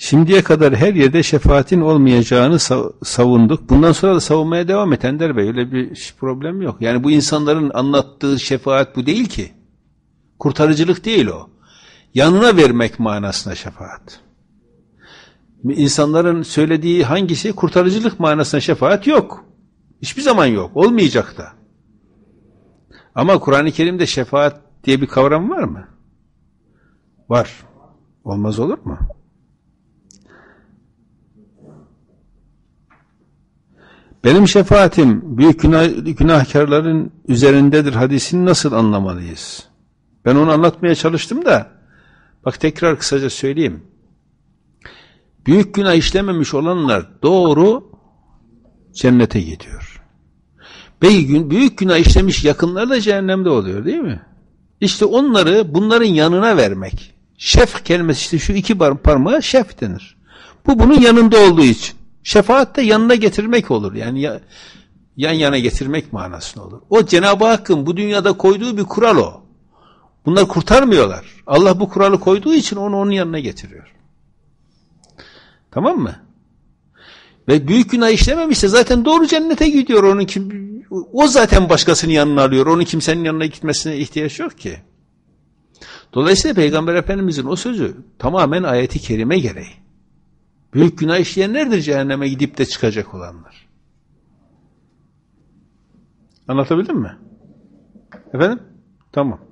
Şimdiye kadar her yerde şefaatin olmayacağını savunduk. Bundan sonra da savunmaya devam et Ender Bey. Öyle bir problem yok. Yani bu insanların anlattığı şefaat bu değil ki. Kurtarıcılık değil o. Yanına vermek manasına şefaat. İnsanların söylediği hangisi? Kurtarıcılık manasına şefaat yok. Hiçbir zaman yok. Olmayacak da. Ama Kur'an-ı Kerim'de şefaat diye bir kavram var mı? Var. Olmaz olur mu? Benim şefaatim büyük günah, günahkarların üzerindedir hadisini nasıl anlamalıyız? Ben onu anlatmaya çalıştım da bak tekrar kısaca söyleyeyim. Büyük günah işlememiş olanlar doğru cennete gidiyor. Büyük günah işlemiş yakınlar da cehennemde oluyor değil mi? İşte onları bunların yanına vermek. Şef kelimesi işte şu iki parmağa şef denir. Bu bunun yanında olduğu için. Şefaat de yanına getirmek olur. Yani ya, yan yana getirmek manasında olur. O Cenab-ı Hakk'ın bu dünyada koyduğu bir kural o. Bunlar kurtarmıyorlar. Allah bu kuralı koyduğu için onu onun yanına getiriyor. Tamam mı? Ve büyük günah işlememişse zaten doğru cennete gidiyor. Onun kim, o zaten başkasının yanına alıyor. Onun kimsenin yanına gitmesine ihtiyaç yok ki. Dolayısıyla Peygamber Efendimizin o sözü tamamen ayeti kerime gereği. Büyük günah işleyenlerdir cehenneme gidip de çıkacak olanlar. Anlatabildim mi? Efendim? Tamam.